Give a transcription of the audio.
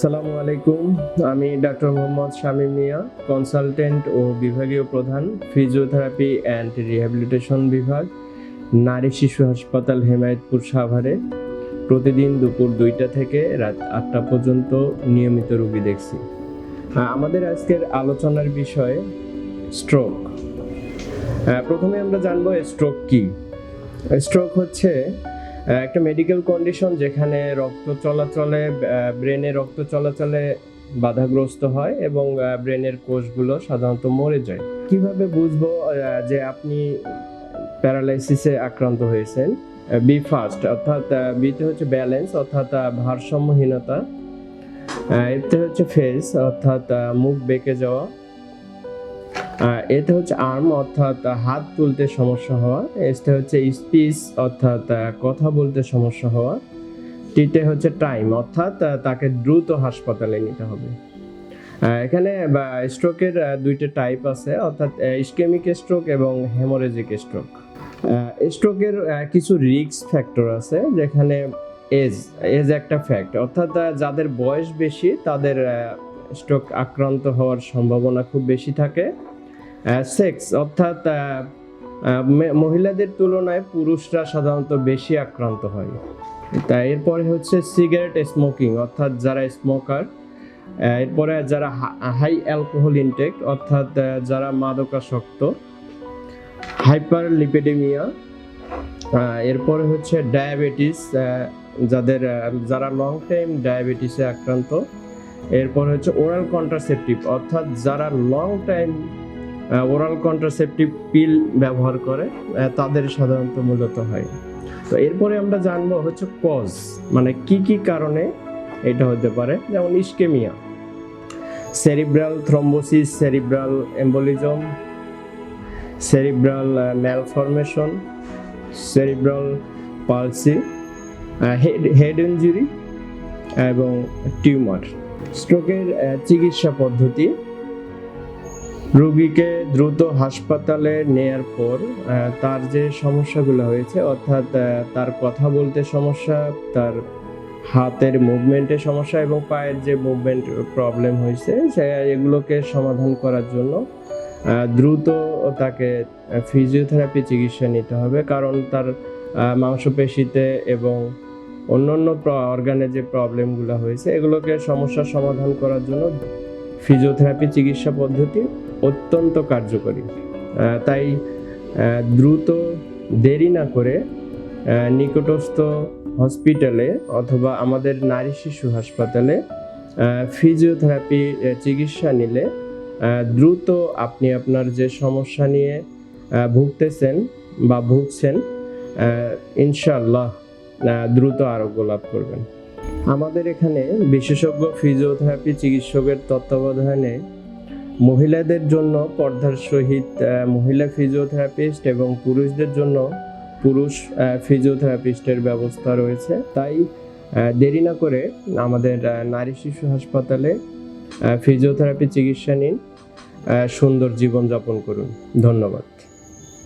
সালামু আলাইকুম। আমি ডাক্তার মোহাম্মদ শামীম মিয়া কনসালটেন্ট ও বিভাগীয় প্রধান ফিজিওথেরাপি অ্যান্ড রিহ্যাবিলিটেশন বিভাগ, নারী শিশু হাসপাতাল হেমায়তপুর সাভারে। প্রতিদিন দুপুর দুইটা থেকে রাত আটটা পর্যন্ত নিয়মিত রোগী দেখছি। আমাদের আজকের আলোচনার বিষয় স্ট্রোক প্রথমে আমরা জানব স্ট্রোক কি। স্ট্রোক হচ্ছে একটা মেডিকেল কন্ডিশন যেখানে রক্ত চলাচলে ব্রেনে রক্ত চলাচলে বাধাগ্রস্ত হয় এবং ব্রেনের কোষগুলো সাধারণত মরে যায়। কীভাবে বুঝব যে আপনি প্যারালাইসিসে আক্রান্ত হয়েছেন? বি ফার্স্ট অর্থাৎ বিতে হচ্ছে ব্যালেন্স অর্থাৎ ভারসাম্যহীনতা। এতে হচ্ছে ফেস অর্থাৎ মুখ বেঁকে যাওয়া। এতে হচ্ছে আর্ম অর্থাৎ হাত তুলতে সমস্যা হওয়া, এতে হচ্ছে স্পিচ অর্থাৎ কথা বলতে সমস্যা হওয়া, টিতে হচ্ছে টাইম অর্থাৎ তাকে দ্রুত হাসপাতালে নিতে হবে। এখানে স্ট্রোকের দুইটা টাইপ আছে, অর্থাৎ ইস্কেমিক স্ট্রোক এবং হেমোরেজিক স্ট্রোক স্ট্রোকের কিছু রিস্ক ফ্যাক্টর আছে, যেখানে এজ এজ একটা ফ্যাক্ট অর্থাৎ যাদের বয়স বেশি, তাদের স্ট্রোক আক্রান্ত হওয়ার সম্ভাবনা খুব বেশি থাকে। সেক্স অর্থাৎ মহিলাদের তুলনায় পুরুষরা সাধারণত বেশি আক্রান্ত হয়। তা এরপরে হচ্ছে সিগারেট স্মোকিং অর্থাৎ যারা স্মোকার এরপরে যারা হাই অ্যালকোহল ইনটেক অর্থাৎ যারা মাদকাসক্ত হাইপার লিপিডেমিয়া এরপরে হচ্ছে ডায়াবেটিস যাদের যারা লং টাইম ডায়াবেটিসে আক্রান্ত, এরপর হচ্ছে ওরাল কন্ট্রাসেপটিভ অর্থাৎ যারা long time oral contraceptive pill ব্যবহার করে তাদের সাধারণত মূলত হয়। তো এরপরে আমরা জানব হচ্ছে কজ মানে কি কি কারণে এটা হতে পারে। যেমন ischemia cerebral thrombosis cerebral embolism cerebral malformation cerebral palsy head head injury এবং টিউমার স্ট্রোকের চিকিৎসা পদ্ধতি। রোগীকে দ্রুত হাসপাতালে নেয়ার পর তার যে সমস্যাগুলো হয়েছে, অর্থাৎ তার কথা বলতে সমস্যা, তার হাতের মুভমেন্টের সমস্যা এবং পায়ের যে মুভমেন্ট প্রবলেম হয়েছে, সে এগুলোকে সমাধান করার জন্য দ্রুত তাকে ফিজিওথেরাপি চিকিৎসা নিতে হবে। কারণ তার মাংসপেশিতে এবং অন্যান্য অর্গানে যে প্রবলেমগুলো হয়েছে, এগুলোকে সমস্যার সমাধান করার জন্য ফিজিওথেরাপি চিকিৎসা পদ্ধতি অত্যন্ত কার্যকরী। তাই দ্রুত দেরি না করে নিকটস্থ হসপিটালে অথবা আমাদের নারী শিশু হাসপাতালে ফিজিওথেরাপি চিকিৎসা নিলে দ্রুত আপনি আপনার যে সমস্যা নিয়ে ভুগতেছেন বা ভুগছেন ইনশাল্লাহ দ্রুত আরোগ্য লাভ করবেন। আমাদের এখানে বিশেষজ্ঞ ফিজিওথেরাপি চিকিৎসকের তত্ত্বাবধানে মহিলাদের জন্য পর্দার সহিত মহিলা ফিজিওথেরাপিস্ট এবং পুরুষদের জন্য পুরুষ ফিজিওথেরাপিস্টের ব্যবস্থা রয়েছে। তাই দেরি না করে আমাদের নারী শিশু হাসপাতালে ফিজিওথেরাপি চিকিৎসা নিন সুন্দর জীবনযাপন করুন। ধন্যবাদ।